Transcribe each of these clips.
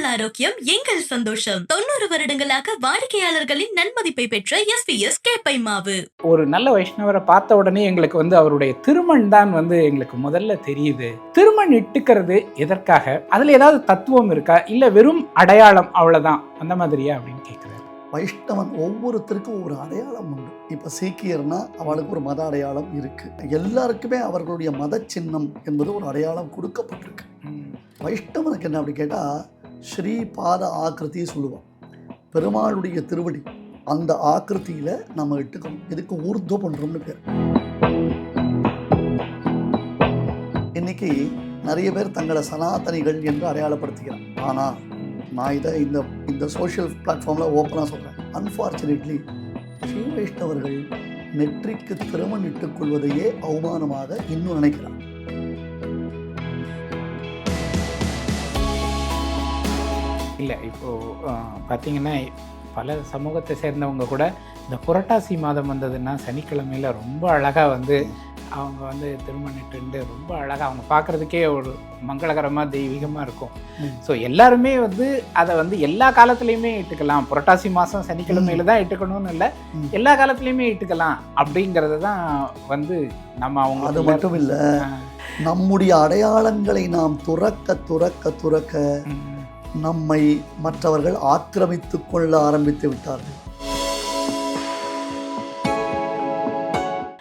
உங்கள் ஆரோக்கியம் எங்கள் சந்தோஷம். தொண்ணூறு வருடங்களாக வாடிக்கையாளர்களின் நன்மதிப்பை பெற்ற எஸ்பிஎஸ் கேப்பை மாவு. ஒரு நல்ல வைஷ்ணவரை பார்த்த உடனே எங்களுக்கு வந்து அவருடைய திருமண் தான் வந்து எங்களுக்கு முதல்ல தெரியுது. திருமண் இட்டுக்கிறது எதற்காக? அதுல ஏதாவது தத்துவம் இருக்கா? இல்ல வெறும் அடையாளம் அவ்வளவுதான்? அந்த மாதிரியா அப்படின்னு கேட்கிறாரு வைஷ்ணவன் ஒவ்வொருத்தருக்கும் ஒரு அடையாளம் உண்டு. இப்போ சீக்கியர்னா அவளுக்கு ஒரு மத அடையாளம் இருக்கு. எல்லாருக்குமே அவர்களுடைய மத சின்னம் என்பது ஒரு அடையாளம் கொடுக்கப்பட்டிருக்கு. ம், வைஷ்ணவனுக்கு என்ன அப்படி கேட்டால் ஸ்ரீ பாத சொல்லுவோம் சொல்லுவான் பெருமாளுடைய திருவடி அந்த ஆக்கிருத்தியில் நம்ம இட்டுக்கணும். இதுக்கு ஊர்துவ பண்ணுறோம்னு பேர். இன்னைக்கு நிறைய பேர் தங்களை சனாதனிகள் என்று அடையாளப்படுத்திக்கிறான் ஆனால் நான் இதை இந்த இந்த சோஷியல் பிளாட்ஃபார்மில் ஓப்பனாக சொல்கிறேன் அன்ஃபார்ச்சுனேட்லி ஸ்ரீ வைஷ்ணவர்கள் நெற்றிக்கு திருமணிட்டுக் கொள்வதையே அவமானமாக இன்னும் நினைக்கிறான் இல்ல இப்போ அஹ், பாத்தீங்கன்னா பல சமூகத்தை சேர்ந்தவங்க கூட இந்த புரட்டாசி மாதம் வந்ததுன்னா சனிக்கிழமையில ரொம்ப அழகா வந்து அவங்க வந்து திருமணிட்டு ரொம்ப அழகா அவங்க பார்க்கறதுக்கே ஒரு மங்களகரமா தெய்வீகமா இருக்கும். ஸோ எல்லாருமே வந்து அதை வந்து எல்லா காலத்துலேயுமே இட்டுக்கலாம் புரட்டாசி மாதம் சனிக்கிழமையில தான் இட்டுக்கணும்னு இல்லை. எல்லா காலத்துலேயுமே இட்டுக்கலாம் அப்படிங்கிறது தான் வந்து நம்ம அவங்க அது மட்டும் இல்லை நம்முடைய அடையாளங்களை நாம் துறக்க துறக்க துறக்க நம்மை மற்றவர்கள் ஆக்கிரமித்து கொள்ள ஆரம்பித்து விட்டார்கள்.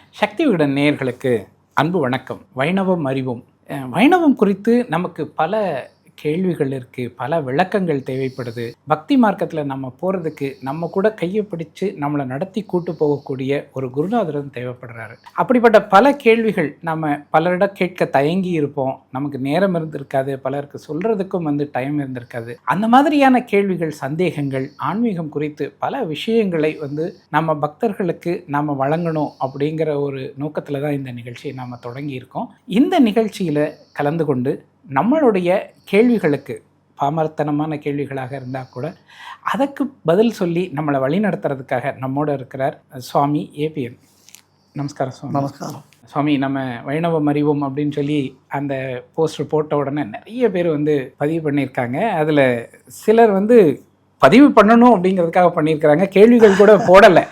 சக்தி நேயர்களுக்கு அன்பு வணக்கம். வைணவம் அறிவும். வைணவம் குறித்து நமக்கு பல கேள்விகள் இருக்குது பல விளக்கங்கள் தேவைப்படுது. பக்தி மார்க்கத்தில் நம்ம போகிறதுக்கு நம்ம கூட கையை பிடிச்சு நம்மளை நடத்தி கூட்டு போகக்கூடிய ஒரு குருநாதரும் தேவைப்படுறாரு. அப்படிப்பட்ட பல கேள்விகள் நம்ம பலரிடம் கேட்க தயங்கி இருப்போம். நமக்கு நேரம் இருந்திருக்காது. பலருக்கு சொல்கிறதுக்கும் வந்து டைம் இருந்திருக்காது. அந்த மாதிரியான கேள்விகள் சந்தேகங்கள் ஆன்மீகம் குறித்து பல விஷயங்களை வந்து நம்ம பக்தர்களுக்கு நாம் வழங்கணும் அப்படிங்கிற ஒரு நோக்கத்தில் தான் இந்த நிகழ்ச்சியை நாம் தொடங்கியிருக்கோம் இந்த நிகழ்ச்சியில் கலந்து கொண்டு நம்மளுடைய கேள்விகளுக்கு பாமரத்தனமான கேள்விகளாக இருந்தால் கூட அதற்கு பதில் சொல்லி நம்மளை வழி நடத்துறதுக்காக நம்மோட இருக்கிறார் சுவாமி ஏபிஎன் நமஸ்காரம் சுவாமி. நமஸ்காரம். சுவாமி நம்ம வைணவம் அறிவோம் அப்படின்னு சொல்லி அந்த போஸ்டர் போட்ட உடனே நிறைய பேர் வந்து பதிவு பண்ணியிருக்காங்க. அதில் சிலர் வந்து பதிவு பண்ணணும் அப்படிங்கிறதுக்காக பண்ணியிருக்கிறாங்க. கேள்விகள் கூட போடலை.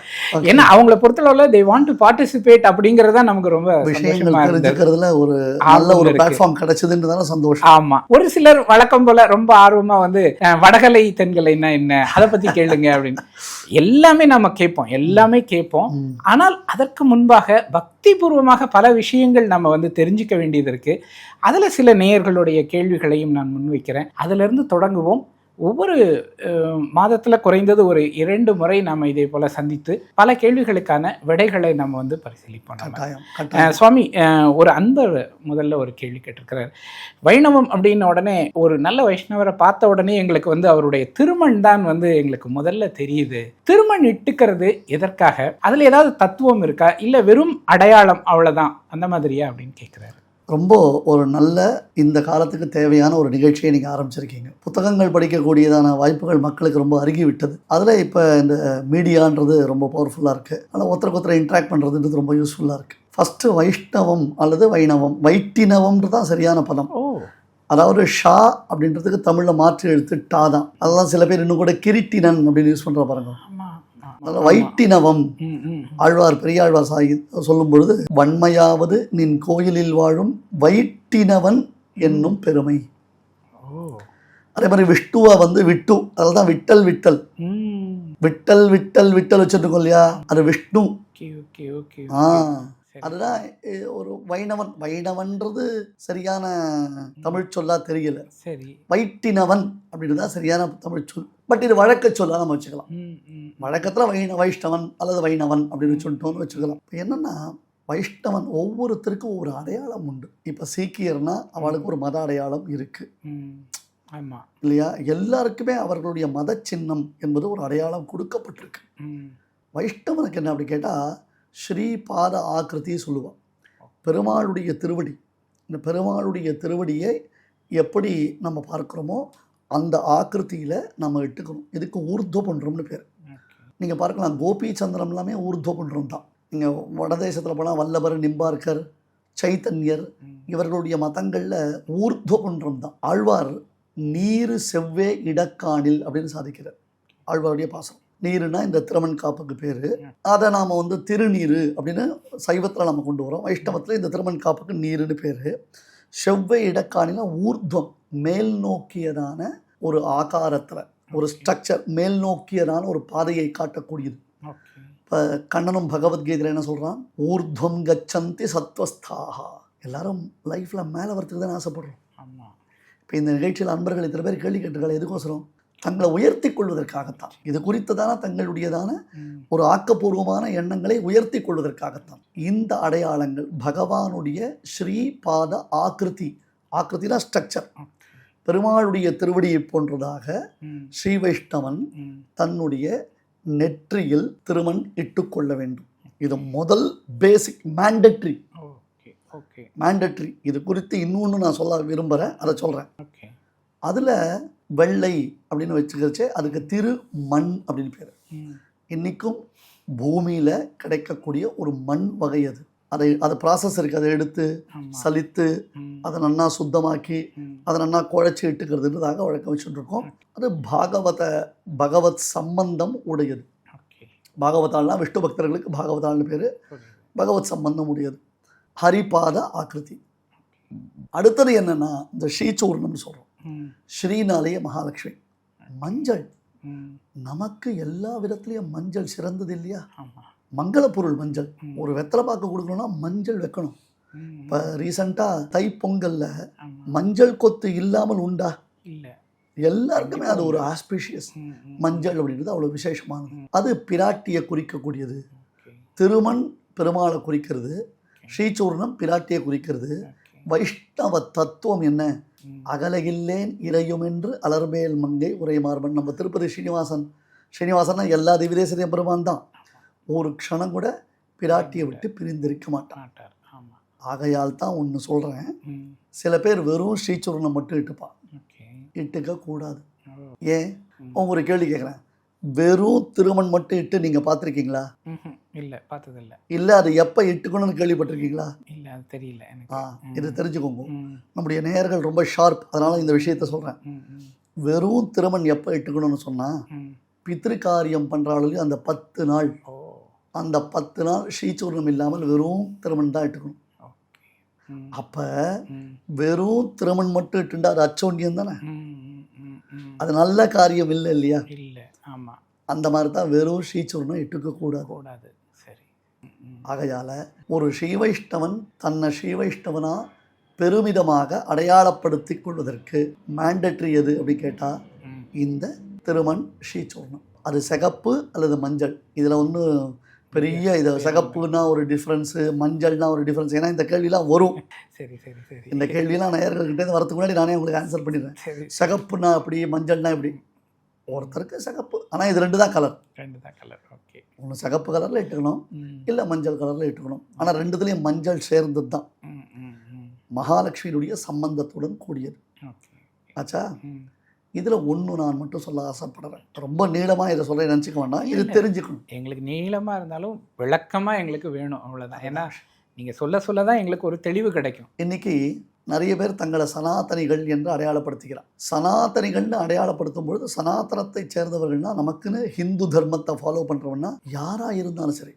ஏன்னா அவங்கள பொறுத்தளவில் தே வாண்ட் டு பார்ட்டிசிபேட் அப்படிங்கிறது நமக்கு ரொம்ப விஷயங்கள் தெரிஞ்சுக்கிறதுல ஒரு நல்ல ஒரு. பிளாட்ஃபார்ம் கிடைச்சதுன்றதால சந்தோஷம். ஆமா. ஒரு சிலர் வழக்கம் போல ரொம்ப ஆர்வமா வந்து வடகலை தென்கலைன்னா என்ன அதை பத்தி கேளுங்க அப்படின்னு. எல்லாமே நம்ம கேட்போம். எல்லாமே கேட்போம். ஆனால் அதற்கு முன்பாக பக்தி பூர்வமாக பல விஷயங்கள் நம்ம வந்து தெரிஞ்சுக்க வேண்டியது இருக்கு. அதுல சில நேயர்களுடைய கேள்விகளையும் நான் முன்வைக்கிறேன். அதுல இருந்து தொடங்குவோம். ஒவ்வொரு மாதத்துல குறைந்தது ஒரு இரண்டு முறை நாம இதே போல சந்தித்து பல கேள்விகளுக்கான விடைகளை நம்ம வந்து பரிசீலிப்போம் சுவாமி ஒரு அன்பர் முதல்ல ஒரு கேள்வி கேட்டிருக்கிறார். வைணவம் அப்படின்ன உடனே ஒரு நல்ல வைஷ்ணவரை பார்த்த உடனே எங்களுக்கு வந்து அவருடைய திருமண் தான் வந்து எங்களுக்கு முதல்ல தெரியுது. திருமண் இட்டுக்கிறது எதற்காக? அதுல ஏதாவது தத்துவம் இருக்கா? இல்ல வெறும் அடையாளம் அவ்வளவுதான்? அந்த மாதிரியா அப்படின்னு கேட்கிறாரு. ரொம்ப ஒரு நல்ல இந்த காலத்துக்கு தேவையான ஒரு நிகழ்ச்சியை நீங்கள் ஆரம்பிச்சிருக்கீங்க. புத்தகங்கள் படிக்கக்கூடியதான வாய்ப்புகள் மக்களுக்கு ரொம்ப அருகி விட்டது. அதில் இப்போ இந்த மீடியான்றது ரொம்ப பவர்ஃபுல்லாக இருக்குது ஆனால் ஒருத்தருக்கு ஒருத்தர் இன்ட்ராக்ட் பண்ணுறதுன்றது ரொம்ப யூஸ்ஃபுல்லாக இருக்குது ஃபஸ்ட்டு வைஷ்ணவம் அல்லது வைணவம்? வைட்டினவம்ன்றது தான் சரியான பதம். அதாவது ஷா அப்படின்றதுக்கு தமிழில் மாற்றி எழுத்து டா தான். அதெல்லாம் சில பேர் இன்னும் கூட கிரிட்டினன் அப்படின்னு யூஸ் பண்ணுற பாருங்க. அதனால. வைட்டினவம். ஆழ்வார் பெரியாழ்வார் சாகி சொல்லும் பொழுது வன்மையாவது நின் கோயிலில் வாழும் வைட்டினவன் என்னும் பெருமை. அதே மாதிரி விஷ்ணுவை வந்து விட்டு அதில் தான் விட்டல். விட்டல் விட்டல் விட்டல் விட்டல் வச்சுருக்கோம் இல்லையா? அது விஷ்ணு. ஆ. அதுதான் ஒரு வைணவன். வைணவன்றது சரியான தமிழ் சொல்லா தெரியல. சரி. வைட்டினவன் அப்படின்றது தான் சரியான தமிழ் சொல் பட் இது வழக்க சொல்லா நம்ம வச்சுக்கலாம். வழக்கத்தில் வைண வைஷ்ணவன் அல்லது வைணவன் அப்படின்னு சொல்லிட்டோம்னு வச்சுக்கலாம். இப்போ என்னன்னா வைஷ்ணவன் ஒவ்வொருத்தருக்கும் ஒரு அடையாளம் உண்டு. இப்போ சீக்கியர்னா அவளுக்கு ஒரு மத அடையாளம் இருக்கு. ம் ஆமா. இல்லையா? எல்லாருக்குமே அவர்களுடைய மத சின்னம் என்பது ஒரு அடையாளம் கொடுக்கப்பட்டிருக்கு. வைஷ்ணவனுக்கு என்ன அப்படி கேட்டால் ஸ்ரீ பாத ஆக்கிருதி சொல்லுவான் பெருமாளுடைய திருவடி. இந்த பெருமாளுடைய திருவடியை எப்படி நம்ம பார்க்குறோமோ அந்த ஆக்கிருத்தியில் நம்ம இட்டுக்கணும். இதுக்கு ஊர்துவ பண்ணுறோம்னு பேர். நீங்கள் பார்க்கலாம் கோபி சந்திரம் எல்லாமே ஊர்துவ பண்ணுறோம் தான் நீங்கள் வடதேசத்தில் போனால் வல்லபர் நிம்பார்க்கர் சைத்தன்யர் இவர்களுடைய மதங்களில் ஊர்துவ குன்றம் தான் ஆழ்வார் நீரு செவ்வே இடக்காணில் அப்படின்னு சாதிக்கிறார். ஆழ்வாருடைய பாசனம் நீருனா இந்த திருமண் காப்புக்கு பேர். அதை நாம் வந்து திருநீரு அப்படின்னு சைவத்தில் நம்ம கொண்டு வரோம் வைஷ்ணவத்தில் இந்த திருமண் காப்புக்கு நீருன்னு பேர். செவ்வை இடக்காணில ஊர்துவம் மேல் நோக்கியதான ஒரு ஆகாரத்தில் ஒரு ஸ்ட்ரக்சர் மேல் நோக்கியதான ஒரு பாதையை காட்டக்கூடியது. இப்போ கண்ணனும் பகவத்கீதையில் என்ன சொல்கிறான் ஊர்துவம் கச்சந்தி சத்வஸ்தாகா எல்லாரும் லைஃப்பில் மேலே வரத்துக்கு தான் ஆசைப்படுறோம். இப்போ இந்த நிகழ்ச்சியில் அன்பர்கள் இத்தனை பேர் கேள்வி கேட்டிருக்காங்க எதுக்கோசரம்? தங்களை உயர்த்தி கொள்வதற்காகத்தான். இது குறித்ததான தங்களுடையதான ம். ஒரு ஆக்கப்பூர்வமான எண்ணங்களை உயர்த்தி கொள்வதற்காகத்தான். இந்த அடையாளங்கள் பகவானுடைய ஸ்ரீபாத ஆக்கிருதி ஆக்கிருதினா ஸ்ட்ரக்சர் பெருமாளுடைய திருவடியை போன்றதாக ஸ்ரீ வைஷ்ணவன் தன்னுடைய நெற்றியில் திருமண் இட்டுக்கொள்ள வேண்டும். இது முதல் பேசிக் மேண்டட்ரி ஓகே மேண்டட்ரி இது குறித்து இன்னொன்று நான் சொல்ல விரும்புகிறேன் அதை சொல்கிறேன் ஓகே. அதில் வெள்ளை அப்படின்னு வச்சுக்கிறச்சே அதுக்கு திரு மண் அப்படின்னு பேர். இன்றைக்கும் பூமியில் கிடைக்கக்கூடிய ஒரு மண் வகை அது. அதை அது ப்ராசஸ் இருக்குது அதை எடுத்து சலித்து அதை நன்னா சுத்தமாக்கி அதை நன்னா குழைச்சி இட்டுக்கிறதுன்றதாக வழக்கம் வச்சுட்டு இருக்கோம் அது பாகவத பகவத் சம்பந்தம் உடையது. ஓகே. பாகவதாள்னா விஷ்ணு பக்தர்களுக்கு பாகவதாள்னு பேர். பகவத் சம்பந்தம் உடையது. ஹரிபாத ஆக்கிருதி அடுத்தது என்னன்னா இந்த ஸ்ரீசூர்ணம்னு சொல்கிறோம் ம். ஸ்ரீனாலேய மகாலட்சுமி. மஞ்சள். நமக்கு எல்லா விதத்துலேயும் மஞ்சள் சிறந்தது இல்லையா? ஆமாம் மங்கள பொருள் மஞ்சள். ஒரு வெத்தலை பாக்கு கொடுக்கணும்னா மஞ்சள் வைக்கணும். இப்போ ரீசண்டாக தைப்பொங்கலில் மஞ்சள் கொத்து இல்லாமல் உண்டா? இல்லை. எல்லாருக்குமே அது ஒரு ஆஸ்பிஷியஸ் மஞ்சள் அப்படின்றது அவ்வளோ விசேஷமானது. அது பிராட்டியை குறிக்கக்கூடியது. திருமண் பெருமாளை குறிக்கிறது. ஸ்ரீசூர்ணம் பிராட்டியை குறிக்கிறது. வைஷ்ணவ தத்துவம் என்ன? ம். அகலகில்லேன் இறையும் என்று அலர்மேல் மங்கை உரைமார்பன் நம்ம திருப்பதி ஸ்ரீனிவாசன். ஸ்ரீனிவாசன்னா எல்லா திவிதேசத்தையும் பெருமான் தான். ஒரு க்ஷணம் கூட பிராட்டியை விட்டு பிரிந்திருக்க மாட்டான். ஆகையால் தான் ஒன்று சொல்கிறேன் சில பேர் வெறும் ஸ்ரீசூர்ணம் மட்டும் இட்டுப்பான் ஓகே. இட்டுக்க கூடாது. ஏன்? ஒரு கேள்வி கேட்குறேன் வெறும் திருமண் மட்டும் இட்டு நீங்கள் பார்த்துருக்கீங்களா. இல்லை பார்த்ததில்ல இல்லை அது எப்போ இட்டுக்கணும்னு கேள்விப்பட்டிருக்கீங்களா? இல்லை அது தெரியல ஆ. இது தெரிஞ்சுக்கோங்க. நம்முடைய நேயர்கள் ரொம்ப ஷார்ப் அதனால் இந்த விஷயத்த சொல்கிறேன் வெறும் திருமண் எப்போ இட்டுக்கணும்னு சொன்னால் பித்திருக்காரியம் பண்ணுறாளுக்கு அந்த பத்து நாள். ஓ. அந்த பத்து நாள் ஸ்ரீசூர்ணம் இல்லாமல் வெறும் திருமண் தான் இட்டுக்கணும். அப்போ வெறும் திருமண் மட்டும் இட்டுண்டா அது அச்சோண்டியம் தானே? அது நல்ல காரியம் இல்லை இல்லையா? இல்லை ஆமாம் அந்த மாதிரி தான் வெறும் ஸ்ரீசூர்ணம் இட்டுக்கக்கூடாது கூடாது. சரி. ஆகையால் ஒரு ஸ்ரீவைஷ்ணவன் தன்னை ஸ்ரீவைஷ்ணவனா பெருமிதமாக அடையாளப்படுத்தி கொள்வதற்கு மேண்டட்ரி எது அப்படி கேட்டால் இந்த திருமண் ஸ்ரீசூர்ணம். அது சிகப்பு அல்லது மஞ்சள். இதில் ஒன்று பெரிய இது சிகப்புனா ஒரு டிஃப்ரென்ஸு மஞ்சள்னா ஒரு டிஃப்ரென்ஸ் ஏன்னா இந்த கேள்விலாம் வரும். சரி சரி சரி. இந்த கேள்வியெல்லாம் நேயர்கள்கிட்ட வரதுக்கு முன்னாடி நானே உங்களுக்கு ஆன்சர் பண்ணிடுறேன். சிகப்புனா அப்படி மஞ்சள்னா இப்படி ஒருத்தருக்கு சிகப்பு. ஆனால் இது ரெண்டு தான் கலர் ரெண்டு தான் கலர் ஓகே ஒன்று சிகப்பு கலரில் இட்டுக்கணும். இல்லை மஞ்சள் கலரில் இட்டுக்கணும். ஆனால் ரெண்டுத்துலேயும் மஞ்சள் சேர்ந்தது தான். மகாலட்சுமியினுடைய சம்பந்தத்துடன் கூடியது. ஆச்சா? இதில் ஒன்று நான் மட்டும் சொல்ல ஆசைப்படுறேன். ரொம்ப நீளமாக இதை சொல்ல நினச்சிக்க வேண்டாம். இது. தெரிஞ்சுக்கணும். எங்களுக்கு நீளமாக இருந்தாலும் விளக்கமாக எங்களுக்கு வேணும் அவ்வளோதான் ஏன்னா நீங்கள் சொல்ல சொல்ல தான் எங்களுக்கு ஒரு தெளிவு கிடைக்கும். இன்னைக்கு நிறைய பேர் தங்களை சனாதனிகள் என்று அடையாளப்படுத்திக்கிறார் சனாதனிகள்னு அடையாளப்படுத்தும் பொழுது சனாதனத்தை சேர்ந்தவர்கள்னா நமக்குன்னு ஹிந்து தர்மத்தை ஃபாலோ பண்ணுறவன்னா யாராக இருந்தாலும் சரி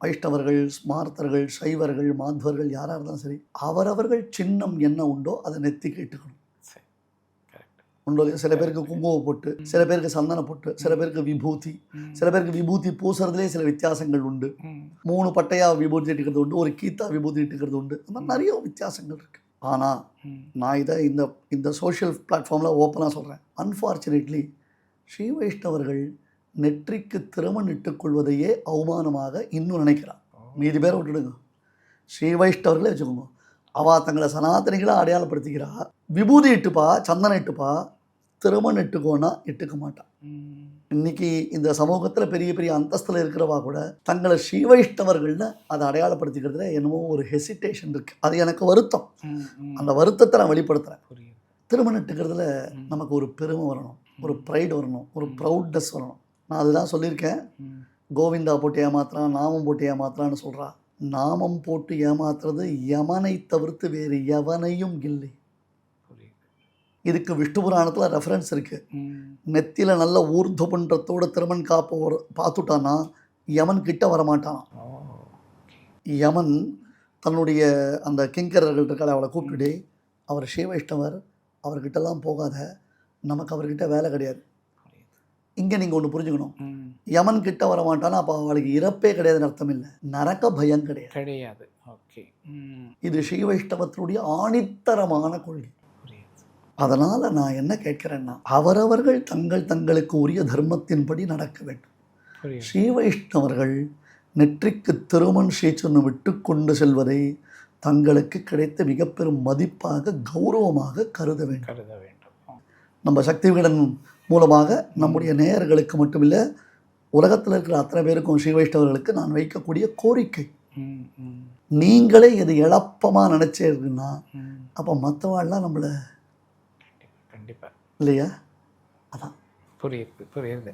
வைஷ்ணவர்கள் ஸ்மார்த்தர்கள் சைவர்கள் மாத்வர்கள் யாராக இருந்தாலும் சரி அவரவர்கள் சின்னம் என்ன உண்டோ அதை நெத்திக்கு இட்டுக்கணும் உண்டோ? சில பேருக்கு குங்குமம் பொட்டு சில பேருக்கு சந்தன பொட்டு சில பேருக்கு விபூதி சில பேருக்கு விபூதி பூசுறதுலேயே சில வித்தியாசங்கள் உண்டு. மூணு பட்டையா விபூதி இட்டுக்கிறது உண்டு ஒரு கீத்தா விபூதி இட்டுக்கிறது உண்டு. அந்த மாதிரி நிறைய வித்தியாசங்கள் இருக்கு. ஆனால் நான் இதை இந்த இந்த சோஷியல் பிளாட்ஃபார்மில் ஓப்பனாக சொல்கிறேன் அன்ஃபார்ச்சுனேட்லி ஸ்ரீ வைஷ்ணவர்கள் நெற்றிக்கு திருமண் இட்டுக்கொள்வதையே அவமானமாக இன்னும் நினைக்கிறான் மீதி பேரை விட்டுடுங்க. ஸ்ரீ வைஷ்ணவர்களே வச்சுக்கோங்க. அவள் தங்களை சனாதனிகளாக அடையாளப்படுத்திக்கிறா. விபூதி இட்டுப்பா சந்தனம் இட்டுப்பா திருமண் இட்டுக்கோன்னா இட்டுக்க மாட்டான் இன்னைக்கு இந்த சமூகத்தில் பெரிய பெரிய அந்தஸ்தில் இருக்கிறவா கூட தங்களை ஸ்ரீ வைஷ்ணவர்கள்னு அதை அடையாளப்படுத்திக்கிறதுல என்னமோ ஒரு ஹெசிடேஷன் இருக்குது அது எனக்கு வருத்தம். அந்த வருத்தத்தை நான் வெளிப்படுத்துகிறேன் திருமணம் இட்டுக்கிறதுல ம். நமக்கு ஒரு பெருமை வரணும். ஒரு ப்ரைடு வரணும். ஒரு ப்ரௌட்னஸ் வரணும். நான் அதுதான் சொல்லியிருக்கேன். கோவிந்தா போட்டு ஏமாத்துறான் நாமம் போட்டு ஏமாத்துறான்னு சொல்கிறா நாமம் போட்டு ஏமாத்துறது யமனை தவிர்த்து வேறு எவனையும் இல்லை. இதுக்கு விஷ்ணு புராணத்தில் ரெஃபரன்ஸ் இருக்குது. நெத்தியில் நல்ல ஊர்து பண்றத்தோட திருமண் காப்பு ஒரு பார்த்துட்டானா யமன் கிட்ட வரமாட்டான். யமன் தன்னுடைய அந்த கிங்கரர்கள் இருக்கால அவளை கூப்பிட்டுட்டு அவர் ஸ்ரீவைஷ்ணவர் அவர்கிட்டலாம் போகாத. நமக்கு அவர்கிட்ட வேலை கிடையாது. இங்கே நீங்கள் ஒன்று புரிஞ்சுக்கணும். யமன் கிட்ட வரமாட்டானா அப்போ அவளுக்கு இறப்பே கிடையாதுன்னு அர்த்தம் இல்லை. நரக பயம் கிடையாது. கிடையாது. ஓகே. இது ஸ்ரீ வைஷ்ணவத்தினுடைய ஆணித்தரமான கொள்கை. அதனால் நான் என்ன கேட்குறேன்னா அவரவர்கள் தங்கள் தங்களுக்கு உரிய தர்மத்தின்படி நடக்க வேண்டும். ஸ்ரீ வைஷ்ணவர்கள் நெற்றிக்கு திருமண் ஸ்ரீச்சொன்னு விட்டு கொண்டு செல்வதை தங்களுக்கு கிடைத்த மிக பெரும் மதிப்பாக கௌரவமாக கருத வேண்டும். கருத வேண்டும். நம்ம சக்தி விகடன் மூலமாக நம்முடைய நேயர்களுக்கு மட்டுமில்லை உலகத்தில் இருக்கிற அத்தனை பேருக்கும் ஸ்ரீ வைஷ்ணவர்களுக்கு நான் வைக்கக்கூடிய கோரிக்கை. நீங்களே இது இழப்பமாக நினச்சேருக்குன்னா ம். அப்போ மற்றவாள்லாம் நம்மளை கண்டிப்பாக இல்லையா? அதான். புரியுது புரியுது.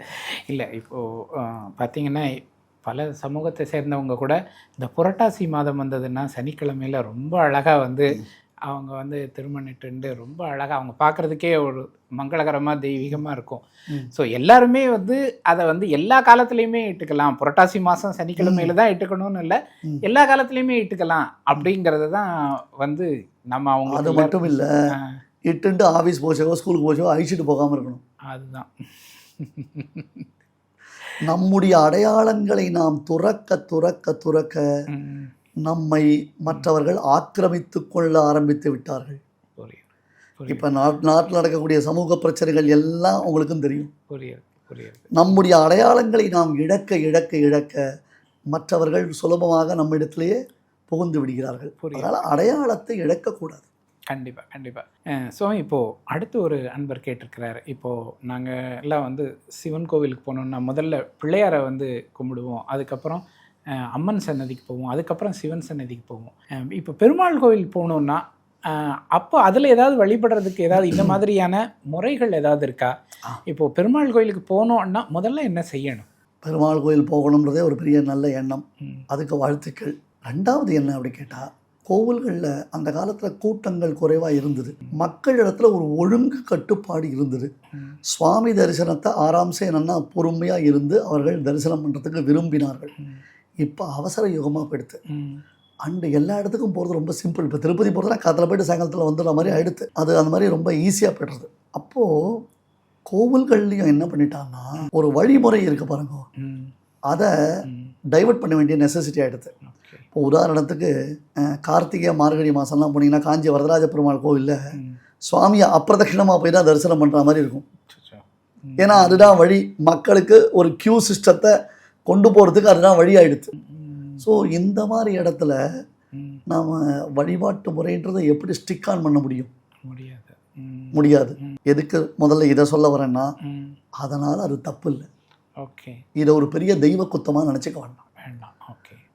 இல்லை இப்போது பார்த்தீங்கன்னா பல சமூகத்தை சேர்ந்தவங்க கூட இந்த புரட்டாசி மாதம் வந்ததுன்னா சனிக்கிழமையில ரொம்ப அழகாக வந்து அவங்க வந்து திருமணிட்டு ரொம்ப அழகாக அவங்க பார்க்குறதுக்கே ஒரு மங்களகரமாக தெய்வீகமாக இருக்கும். ஸோ எல்லாருமே வந்து அதை வந்து எல்லா காலத்துலேயுமே இட்டுக்கலாம். புரட்டாசி மாதம் சனிக்கிழமையில தான் இட்டுக்கணும்னு இல்லை. எல்லா காலத்துலேயுமே இட்டுக்கலாம். அப்படிங்கிறது தான் வந்து நம்ம அவங்க அது மட்டும் இல்லை. இட்டுன்ட்டு ஆஃபீஸ் போச்சோ ஸ்கூலுக்கு போச்சோ அழிச்சிட்டு போகாமல் இருக்கணும். அதுதான். நம்முடைய அடையாளங்களை நாம் துறக்க துறக்க துறக்க நம்மை மற்றவர்கள் ஆக்கிரமித்து கொள்ள ஆரம்பித்து விட்டார்கள். இப்போ நாட் நாட்டில் நடக்கக்கூடிய சமூக பிரச்சனைகள் எல்லாம் உங்களுக்கும் தெரியும். நம்முடைய அடையாளங்களை நாம் இழக்க இழக்க இழக்க மற்றவர்கள் சுலபமாக நம்மிடத்திலேயே புகுந்து விடுகிறார்கள். அதனால் அடையாளத்தை இழக்கக்கூடாது. கண்டிப்பாக கண்டிப்பாக ஸோ இப்போது அடுத்து ஒரு அன்பர் கேட்டிருக்கிறாரு. இப்போது நாங்கள் எல்லாம் வந்து சிவன் கோவிலுக்கு போனோம்னா முதல்ல பிள்ளையாரை வந்து கும்பிடுவோம். அதுக்கப்புறம் அம்மன் சன்னதிக்கு போவோம். அதுக்கப்புறம் சிவன் சன்னதிக்கு போவோம். இப்போ பெருமாள் கோவில் போகணுன்னா அப்போ அதில் ஏதாவது வழிபடுறதுக்கு ஏதாவது இந்த மாதிரியான முறைகள் ஏதாவது இருக்கா? இப்போது பெருமாள் கோயிலுக்கு போனோம்னா முதல்ல என்ன செய்யணும்? பெருமாள் கோயில் போகணுன்றதே ஒரு பெரிய நல்ல எண்ணம். அதுக்கு வாழ்த்துக்கள். ரெண்டாவது என்ன அப்படி கேட்டால் கோவில்களில் அந்த காலத்தில் கூட்டங்கள் குறைவாக இருந்தது. மக்களிடத்துல ஒரு ஒழுங்கு கட்டுப்பாடு இருந்தது. சுவாமி தரிசனத்தை ஆராம்சே என்னன்னா பொறுமையாக இருந்து அவர்கள் தரிசனம் பண்ணுறதுக்கு விரும்பினார்கள். இப்போ அவசர யுகமாக போயிடுது. அண்டு எல்லா இடத்துக்கும் போகிறது ரொம்ப சிம்பிள். இப்போ திருப்பதி போகிறதுனா காத்தில் போயிட்டு சாயங்காலத்தில் வந்துடுற மாதிரி ஆயிடுது. அது அந்த மாதிரி ரொம்ப ஈஸியாக போய்டுறது. அப்போது கோவில்கள்லையும் என்ன பண்ணிட்டாங்கன்னா ஒரு வழிமுறை இருக்குது பாருங்க. அதை டைவர்ட் பண்ண வேண்டிய நெசசிட்டி ஆகிடுது இப்போ உதாரணத்துக்கு கார்த்திகை மார்கழி மாதம்லாம் போனீங்கன்னா காஞ்சி வரதராஜ பெருமாள் கோவிலில் சுவாமியை அப்பிரதட்சிணமாக போய் தான் தரிசனம் பண்ணுற மாதிரி இருக்கும். ஏன்னா அதுதான் வழி. மக்களுக்கு ஒரு கியூ சிஸ்டத்தை கொண்டு போகிறதுக்கு அதுதான் வழி ஆயிடுது. ம், ஸோ இந்த மாதிரி இடத்துல நாம் வழிபாட்டு முறைன்றதை எப்படி ஸ்டிக் ஆன் பண்ண முடியும்? முடியாது. முடியாது. எதுக்கு முதல்ல இதை சொல்ல வரேன்னா அதனால் அது தப்பு இல்லை. ஓகே. இதை ஒரு பெரிய தெய்வ குத்தமாக நினச்சிக்க வேண்டாம்.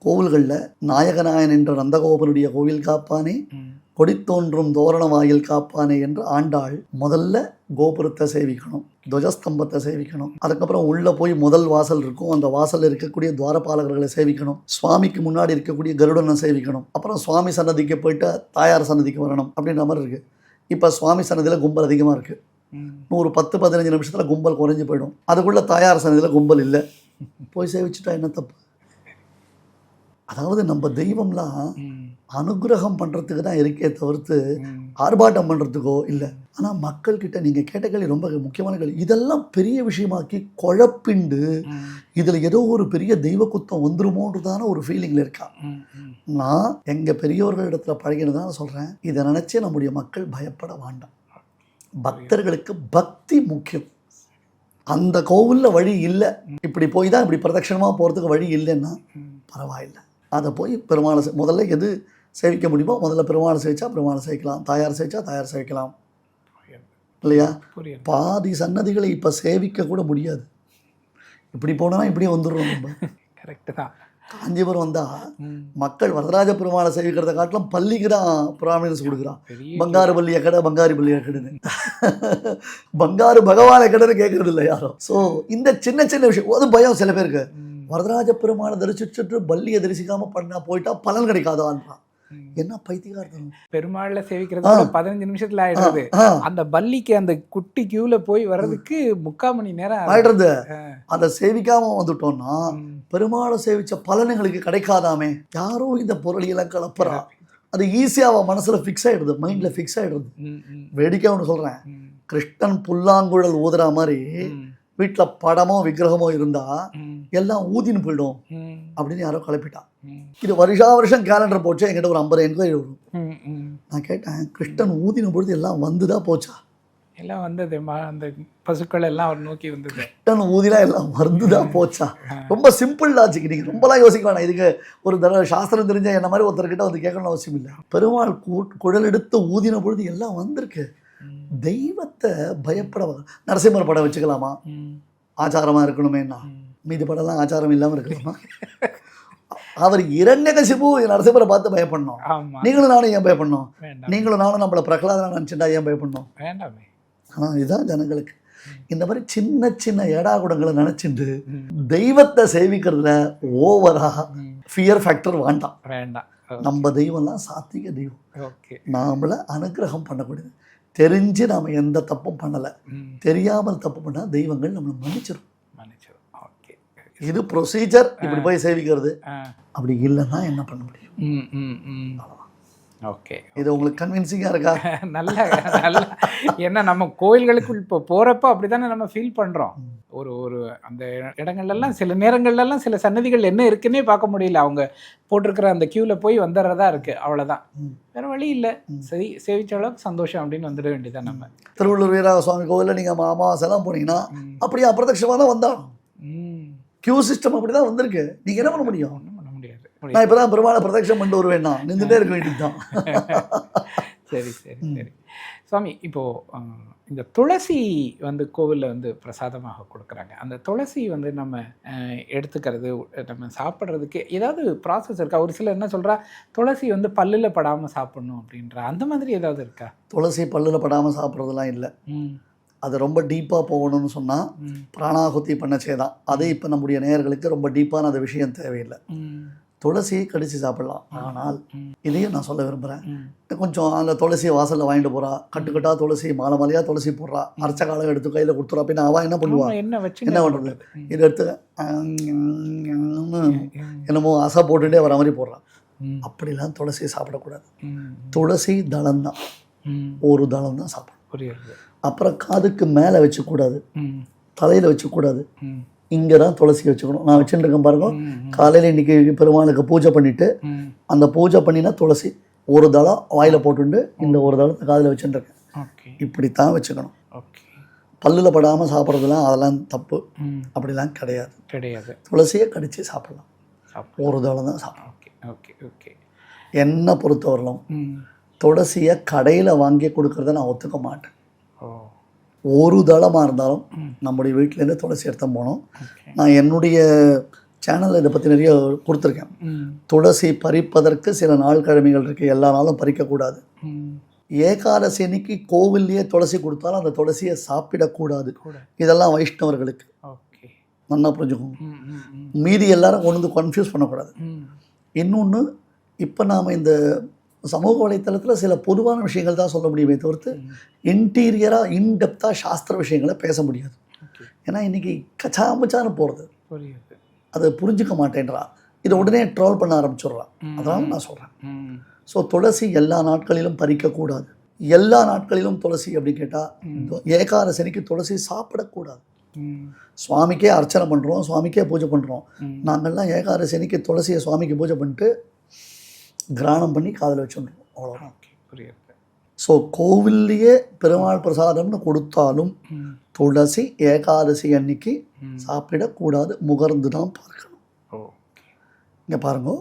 கோவில்களில் நாயகநாயன் என்ற நந்தகோபனுடைய கோவில் காப்பானே கொடித்தோன்றும் தோரண வாயில் காப்பானே என்று ஆண்டாள் முதல்ல கோபுரத்தை சேவிக்கணும் துவஜஸ்தம்பத்தை சேவிக்கணும். அதுக்கப்புறம் உள்ளே போய் முதல் வாசல் இருக்கும். அந்த வாசல்ல இருக்கக்கூடிய துவாரபாலகர்களை சேவிக்கணும். சுவாமிக்கு முன்னாடி இருக்கக்கூடிய கருடனை சேவிக்கணும். அப்புறம் சுவாமி சன்னதிக்கு போயிட்டு தாயார் சன்னதிக்கு வரணும் அப்படின்ற மாதிரி இருக்குது இப்போ சுவாமி சன்னதியில் கும்பல் அதிகமாக இருக்குது நூறு பத்து பதினஞ்சு நிமிஷத்தில் கும்பல் குறைஞ்சு போயிடும். அதுக்குள்ளே தாயார் சன்னதியில் கும்பல் இல்லை. போய் சேவிச்சுட்டா என்ன தப்பு? அதாவது நம்ம தெய்வம்லாம் அனுகிரகம் பண்ணுறதுக்கு தான் இருக்கே தவிர்த்து ஆர்ப்பாட்டம் பண்ணுறதுக்கோ இல்லை. ஆனால் மக்கள்கிட்ட நீங்கள் கேட்ட கேள்வி ரொம்ப முக்கியமான கேள்வி. இதெல்லாம் பெரிய விஷயமாக்கி குழப்பிண்டு இதில் ஏதோ ஒரு பெரிய தெய்வ குத்தம் வந்துருமோன்றதான ஒரு ஃபீலிங்கில் இருக்கா. நான் எங்கள் பெரியவர்களிடத்துல பழகினதான் சொல்கிறேன் இதை நினச்சே நம்முடைய மக்கள் பயப்பட வேண்டாம். பக்தர்களுக்கு பக்தி முக்கியம். அந்த கோவிலில் வழி இல்லை. இப்படி போய் தான் இப்படி பிரதட்சணமாக போகிறதுக்கு வழி இல்லைன்னா. பரவாயில்லை. அதை போய் பெருமாளை முதல்ல எது சேவிக்க முடியுமோ முதல்ல பெருமாளை சேவிச்சா பெருமாளை சேவிக்கலாம். தாயார் சேவிச்சா தாயார் சேவிக்கலாம். இல்லையா? பாதி சன்னதிகளை இப்போ சேவிக்க கூட முடியாது. இப்படி போனோன்னா இப்படியே வந்துடுறோம் நம்ம. கரெக்டு தான். காஞ்சிபுரம் வந்தால் மக்கள் வரதராஜ பெருமாளை சேவிக்கிறத காட்டிலும் பள்ளிக்கு தான் ப்ராமினன்ஸ் கொடுக்குறான். பெரிய பங்காரு பள்ளிய கடை பங்காரி பள்ளிய கடைன்னு பங்காரு பகவானை கடைன்னு கேட்கறது இல்லை யாரும் ஸோ இந்த சின்ன சின்ன விஷயம் அது பயம் சில பேருக்கு. வரதராஜ பெருமாளை தரிசிச்சுட்டு பள்ளியை தரிசிக்காம பண்ணா போயிட்டா பலன் கிடைக்காதான்றான். என்ன பைத்தியகார்த்தனம் பெருமாள்ல சேவிக்கிறது பதினஞ்சு நிமிஷத்துல ஆயிடுறது. அந்த பல்லிக்கு அந்த குட்டி கியூல போய் வர்றதுக்கு முக்கால் மணி நேரம். ஆயிடுறது. அதை சேவிக்காம வந்துட்டோம்னா. பெருமாளை சேவிச்ச பலன் எங்களுக்கு கிடைக்காதாமே. யாரோ இந்த பொருளியெல்லாம் கலப்புறா. அது ஈஸியாக அவன் மனசுல ஃபிக்ஸ் ஆயிடுது மைண்ட்ல ஃபிக்ஸ் ம், ம், வேடிக்கை ஒன்று சொல்றேன். கிருஷ்ணன் புல்லாங்குழல் ஊதுற மாதிரி வீட்டுல படமோ விக்கிரகமோ இருந்தா எல்லாம் ஊதின்னு போயிடும். அப்படின்னு யாரோ கிளப்பிட்டான் இது வருஷா வருஷம் கேலண்டர் போச்சு? என்கிட்ட ஒரு ஐம்பது என்கொயரி வரும். நான் கேட்டேன் கிருஷ்ணன் ஊதின பொழுது எல்லாம் வந்துதா போச்சா? எல்லாம் வந்தது அந்த பசுக்கள் எல்லாம் அவர் நோக்கி வந்தது. கிருஷ்ணன் ஊதினா எல்லாம் வந்துதா போச்சா? ரொம்ப சிம்பிள் லாஜிக் நீங்க ரொம்பலாம் யோசிக்க வேணாம். இதுக்கு ஒரு தடவை சாஸ்திரம் தெரிஞ்ச என்ன மாதிரி ஒருத்தர்கிட்ட வந்து கேட்கணும்னு அவசியம் இல்லை. பெருமாள் குழல் எடுத்து ஊதின பொழுது எல்லாம் வந்திருக்கு. தெய்வத்தை பயப்பட நரசிம்மர் படம் வச்சுக்கலாமா? ம், ஆச்சாரமா இருக்கணுமேன்னா. மீதி படம்லாம் ஆச்சாரம் இல்லாம இருக்கலாமா? அவர் இரண்யகசிபு நரசிம்மரை பார்த்து பயப்படணும். நீங்களும் நானும் ஏன் பயப்படணும்? நீங்களும் நானும் நம்மளை பிரகலாதனா நினச்சிட்டா ஏன் பயப்படணும்? ஆனால் இதுதான் ஜனங்களுக்கு. இந்த மாதிரி சின்ன சின்ன ஏடாகுடங்களை நினச்சிட்டு ம், தெய்வத்தை சேவிக்கிறதுல ஓவரா. ஃபியர் ஃபேக்டர் வேண்டாம். வேண்டாம். நம்ம தெய்வம்லாம் சாத்திக தெய்வம். நாமளை அனுக்கிரகம் பண்ணக்கூடியது. தெரிஞ்சு நாம் எந்த தப்பும் பண்ணலை. தெரியாமல் தப்பு பண்ணால் தெய்வங்கள் நம்மளை மன்னிச்சிடும் மன்னிச்சிடும் ஓகே. இது ப்ரொசீஜர் இப்படி போய் சேவிக்கிறது. அப்படி இல்லைன்னா என்ன பண்ண முடியும்? ம் ம் ம். ஓகே இது உங்களுக்கு கன்வின்சிங்காக இருக்கா? நல்ல நல்ல. ஏன்னா நம்ம கோயில்களுக்கு இப்போ போகிறப்ப அப்படி தானே நம்ம ஃபீல் பண்ணுறோம் ஒரு ஒரு அந்த இடங்கள்லாம் சில நேரங்கள்லாம் சில சன்னதிகள் என்ன இருக்குன்னே பார்க்க முடியல. அவங்க போட்டிருக்கிற அந்த க்யூவில் போய் வந்துடுறதா இருக்கு. அவ்வளோதான். வேற வழி இல்லை. சரி சேவிச்ச அளவுக்கு சந்தோஷம் அப்படின்னு வந்துட வேண்டியதான் நம்ம. திருவள்ளூர் வீரராக சுவாமி கோவிலில் நீங்கள் அமாவாசைலாம் போனீங்கன்னா. அப்படியே அப்பிரதட்சமாக தான் வந்தாலும் ம். கியூ சிஸ்டம் அப்படி தான் வந்திருக்கு. நீங்கள் என்ன பண்ண முடியும்? நான் இப்போ தான் பெருமாளை பிரதட்சம் பண்ணிட்டு வருவேன்னா நின்றுட்டே இருக்க வேண்டியது தான். சரி சரி சரி. சுவாமி இப்போ அஹ், இந்த துளசி வந்து கோவிலில் வந்து பிரசாதமாக கொடுக்குறாங்க. அந்த துளசி வந்து நம்ம எடுத்துக்கிறது நம்ம சாப்பிட்றதுக்கு ஏதாவது ப்ராசஸ் இருக்கா? ஒரு சிலர் என்ன சொல்றா? துளசி வந்து பல்லில் படாமல் சாப்பிடணும் அப்படின்றா அந்த மாதிரி ஏதாவது இருக்கா? துளசி பல்லில் படாமல் சாப்பிட்றதுலாம் இல்லை. அது ரொம்ப டீப்பாக போகணும்னு சொன்னால் பிராணாகுத்தி பண்ணச்சே தான். அது இப்போ நம்முடைய நேயர்களுக்கு ரொம்ப டீப்பான அந்த விஷயம் தேவையில்லை. துளசியை கடித்து சாப்பிடலாம். ஆனால். இதையும் நான் சொல்ல விரும்புகிறேன் கொஞ்சம் அந்த துளசியை வாசலில் வாங்கிட்டு போகிறா கட்டுக்கட்டா துளசி மாலை மாலையாக துளசி போடுறா. அரைச்ச காலம் எடுத்து கையில் கொடுத்துறா. பின்ன அவன் என்ன பண்ணுவா? ஆமா, என்ன வச்சு என்ன பண்றது? இதை எடுத்து என்னமோ அசை போட்டுட்டே வர மாதிரி போடுறான் அப்படிலாம் துளசியை சாப்பிடக்கூடாது. துளசி தளம் தான் ஒரு தளம் தான் சாப்பிடணும். புரியுது. அப்புறம் காதுக்கு மேலே வச்சுக்கூடாது. தலையில் வச்சுக்கூடாது. இங்கே தான் துளசி வச்சுக்கணும். நான் வச்சுட்டு இருக்கேன் பாருங்க காலையில் இன்னைக்கு பெருமாளுக்கு பூஜை பண்ணிட்டு ம். அந்த பூஜை பண்ணினா துளசி ஒரு தளம் வாயில் போட்டுண்டு இந்த ஒரு தளத்தை காதில் வச்சுட்டுருக்கேன். ஓகே. இப்படித்தான் வச்சுக்கணும். ஓகே. பல்லில் படாமல் சாப்பிட்றதுலாம் அதெல்லாம் தப்பு. அப்படிலாம் கிடையாது. கிடையாது. துளசியை கடித்து சாப்பிடலாம். சாப்பிடு ஒரு தளம் தான் சாப்பிடணும். ஓகே ஓகே என்னை பொறுத்தவரையிலும் துளசியை கடையில் வாங்கி கொடுக்கறத நான் ஒத்துக்க மாட்டேன். ஒரு தளமாக இருந்தாலும். நம்முடைய வீட்டிலேருந்து துளசி எடுத்து போனோம். நான் என்னுடைய சேனலில் இதை பற்றி நிறைய கொடுத்துருக்கேன். துளசி பறிப்பதற்கு சில நாள் கிழமைகள் இருக்குது எல்லா நாளும் பறிக்கக்கூடாது ம். ஏகாதசி அன்னைக்கு கோவில்லையே துளசி கொடுத்தாலும் அந்த துளசியை சாப்பிடக்கூடாது கூட. இதெல்லாம் வைஷ்ணவர்களுக்கு. நல்லா புரிஞ்சுக்கோங்க. மீதி எல்லாரும் கொண்டு வந்து கன்ஃபியூஸ் பண்ணக்கூடாது. இன்னொன்று இப்போ நாம் இந்த சமூக வலைத்தளத்தில் சில பொதுவான விஷயங்கள் தான் சொல்ல முடியுமே தவிர்த்து. இன்டீரியராக இன்டெப்த்தாக சாஸ்திர விஷயங்களை பேச முடியாது. ஏன்னா இன்றைக்கி கச்சாமுச்சான்னு போகிறது அதை புரிஞ்சுக்க மாட்டேன்றா. இதை உடனே ட்ரோல் பண்ண ஆரம்பிச்சிடுறான். அதனால நான் சொல்கிறேன் ஸோ துளசி எல்லா நாட்களிலும் பறிக்கக்கூடாது. எல்லா நாட்களிலும் துளசி அப்படின்னு கேட்டால் ஏகாதசனிக்கு துளசி சாப்பிடக்கூடாது. சுவாமிக்கே அர்ச்சனை பண்ணுறோம் சுவாமிக்கே பூஜை பண்ணுறோம் நாங்கள்லாம் ஏகாதசனிக்கு துளசியை சுவாமிக்கு பூஜை பண்ணிட்டு கிராணம் பண்ணி காதில் வச்சுருவோம் அவ்வளோதான் புரியுது. ஸோ கோவில்லையே பெருமாள் பிரசாதம்னு கொடுத்தாலும் துளசி ஏகாதசி அன்னைக்கு சாப்பிடக்கூடாது. முகர்ந்து தான் பார்க்கணும் இங்கே பாருங்க.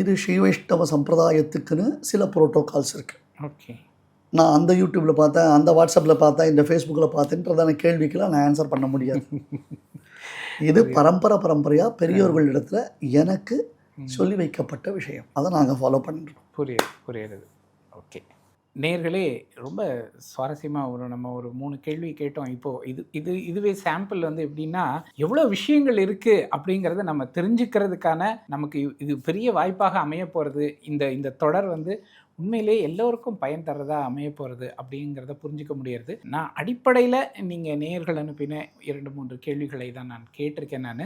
இது ஸ்ரீ வைஷ்ணவ சம்பிரதாயத்துக்குன்னு சில புரோட்டோகால்ஸ் இருக்குது ஓகே. நான் அந்த யூடியூப்பில் பார்த்தேன் அந்த வாட்ஸ்அப்பில் பார்த்தேன் இந்த ஃபேஸ்புக்கில் பார்த்தேன்றதான கேள்விக்கெல்லாம் நான் ஆன்சர் பண்ண முடியாது. இது பரம்பரை பரம்பரையாக பெரியோர்களிடத்துல எனக்கு சொல்லி வைக்கப்பட்ட விஷயம். அதை நாங்கள் ஃபாலோ பண்ணிட்டுருக்கோம் புரியுது புரியுது. ஓகே நேர்களே ரொம்ப சுவாரஸ்யமாக ஒரு நம்ம ஒரு மூணு கேள்வி கேட்டோம். இப்போது இது இது இதுவே சாம்பிள் வந்து எப்படின்னா எவ்வளோ விஷயங்கள் இருக்குது அப்படிங்கிறத நம்ம தெரிஞ்சுக்கிறதுக்கான நமக்கு இது- இது பெரிய வாய்ப்பாக அமைய போகிறது இந்த இந்த தொடர் வந்து உண்மையிலே எல்லோருக்கும் பயன் தரதா அமைய போகிறது அப்படிங்கிறத புரிஞ்சுக்க முடியறது. நான் அடிப்படையில் நீங்கள் நேயர்கள் அனுப்பின இரண்டு மூன்று கேள்விகளை தான் நான் கேட்டிருக்கேன் நான்.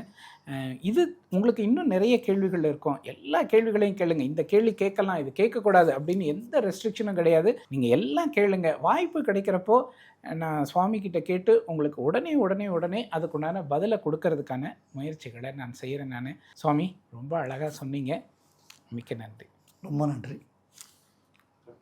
இது உங்களுக்கு இன்னும் நிறைய கேள்விகள் இருக்கும். எல்லா கேள்விகளையும் கேளுங்க. இந்த கேள்வி கேட்கலாம் இது கேட்கக்கூடாது அப்படின்னு எந்த ரெஸ்ட்ரிக்ஷனும் கிடையாது. நீங்கள் எல்லாம் கேளுங்க. வாய்ப்பு கிடைக்கிறப்போ நான் சுவாமி கிட்ட கேட்டு உங்களுக்கு உடனே உடனே உடனே அதுக்குண்டான பதிலை கொடுக்கறதுக்கான முயற்சிகளை நான் செய்கிறேன் நான். சுவாமி ரொம்ப அழகாக சொன்னீங்க. மிக்க நன்றி. ரொம்ப நன்றி.